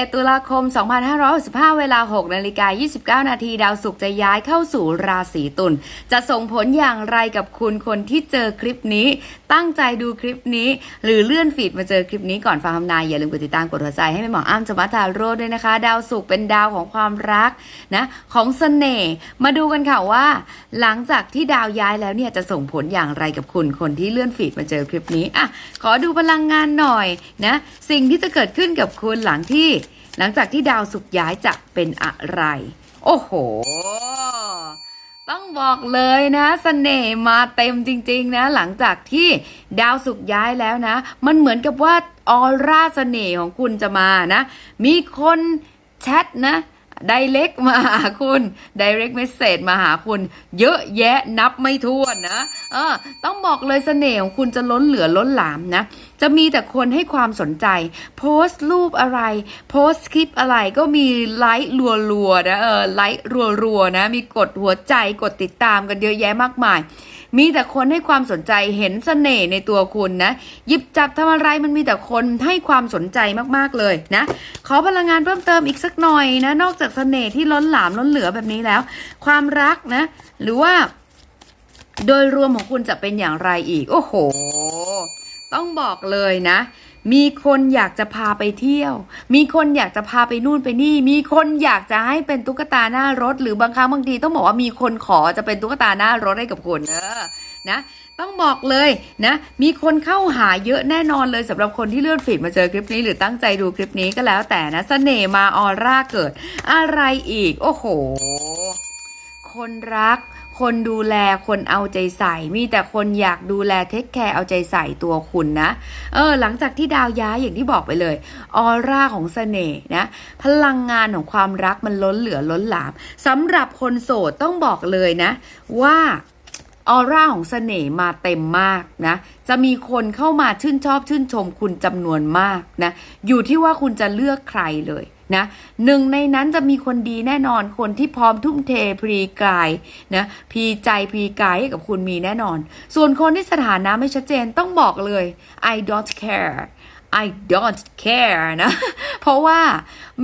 11 ตุลาคม 2565 เวลา 6 นาฬิกา 29 นาที ดาวศุกร์จะย้ายเข้าสู่ราศีตุล จะส่งผลอย่างไรกับคุณคนที่เจอคลิปนี้ ตั้งใจดูคลิปนี้ หรือเลื่อนฟีดมาเจอคลิปนี้ก่อนฟังคำนาย อย่าลืมกดติดตามกดหัวใจให้แม่หมออ้ำสมัทาโรดด้วยนะคะ ดาวศุกร์เป็นดาวของความรักนะของเสน่ห์ มาดูกันค่ะว่า หลังจากที่ดาวย้ายแล้วเนี่ยจะส่งผลอย่างไรกับคุณคนที่เลื่อนฟีดมาเจอคลิปนี้อะขอดูพลังงานหน่อยนะสิ่งที่จะเกิดขึ้นกับคุณหลังที่หลังจากที่ดาวสุกย้ายจะเป็นอะไร โอ้โห ต้องบอกเลยนะสเสน่ห์มาเต็มจริง ๆ นะ หลังจากที่ดาวสุกย้ายแล้วนะ มันเหมือนกับว่าออร่าเสน่ห์ของคุณจะมานะ มีคนแชทนะ ไดเ c กมาหาคุณไดเ c กเมสเซจมาหาคุณ เยอะแยะนับไม่ถ้วนนะเออต้องบอกเลยเสน่ห์ของคุณจะล้นเหลือล้นหลามนะ จะมีแต่คนให้ความสนใจ โพสต์รูปอะไร โพสต์คลิปอะไรก็มีไลค์รัวๆนะเออไลค์รัวๆนะ มีกดหัวใจกดติดตามกันเยอะแยะมากมาย มีแต่คนให้ความสนใจเห็นเสน่ห์ในตัวคุณนะหยิบจับทำอะไรมันมีแต่คนให้ความสนใจมากๆเลยนะขอพลังงานเพิ่มเติมอีกสักหน่อยนะนอกจากเสน่ห์ที่ล้นหลามล้นเหลือแบบนี้แล้ว ความรักนะหรือว่า โดยรวมของคุณจะเป็นอย่างไรอีก โอ้โห ต้องบอกเลยนะ มีคนอยากจะพาไปเที่ยว มีคนอยากจะพาไปนู่นไปนี่ มีคนอยากจะให้เป็นตุ๊กตาหน้ารถ หรือบางครั้งบางทีต้องบอกว่ามีคนขอจะเป็นตุ๊กตาหน้ารถให้กับคุณเออนะ ต้องบอกเลยนะ มีคนเข้าหาเยอะแน่นอนเลยสำหรับคนที่เลื่อนฟีดมาเจอคลิปนี้หรือตั้งใจดูคลิปนี้ก็แล้วแต่นะเสน่ห์มาออร่าเกิด อะไรอีก โอ้โห คนรัก คนดูแลคนเอาใจใส่ มีแต่คนอยากดูแลเทคแคร์เอาใจใส่ตัวคุณนะ เออ หลังจากที่ดาวย้ายอย่างที่บอกไปเลย ออร่าของเสน่ห์นะ พลังงานของความรักมันล้นเหลือล้นหลามสำหรับคนโสดต้องบอกเลยนะ ว่า ออร่าของเสน่ห์มาเต็มมากนะ จะมีคนเข้ามาชื่นชอบชื่นชมคุณจำนวนมากนะ อยู่ที่ว่าคุณจะเลือกใครเลยนะหนึ่งในนั้นจะมีคนดีแน่นอนคนที่พร้อมทุ่มเทพรีกายนะพีใจพรีกายให้กับคุณมีแน่นอน ส่วนคนที่สถานะไม่ชัดเจนต้องบอกเลย I don't care I don't care นะ เพราะว่า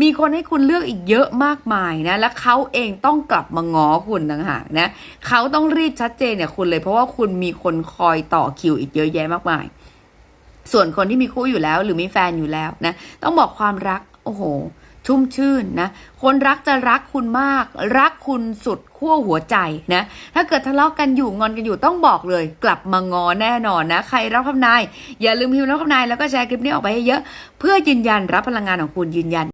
มีคนให้คุณเลือกอีกเยอะมากมายนะ และเขาเองต้องกลับมาง้อคุณต่างหากนะเขาต้องรีบชัดเจนเนี่ยคุณเลยเพราะว่าคุณมีคนคอยต่อคิวอีกเยอะแยะมากมาย ส่วนคนที่มีคู่อยู่แล้วหรือมีแฟนอยู่แล้วนะ ต้องบอกความรัก โอ้โห ชุ่มชื่นนะ คนรักจะรักคุณมาก รักคุณสุดขั้วหัวใจนะ ถ้าเกิดทะเลาะกันอยู่งอนกันอยู่ต้องบอกเลย กลับมางอแน่นอนนะ ใครรับคำนาย อย่าลืมพิมพ์รับคำนายแล้วก็แชร์คลิปนี้ออกไปให้เยอะ เพื่อยืนยันรับพลังงานของคุณยืนยัน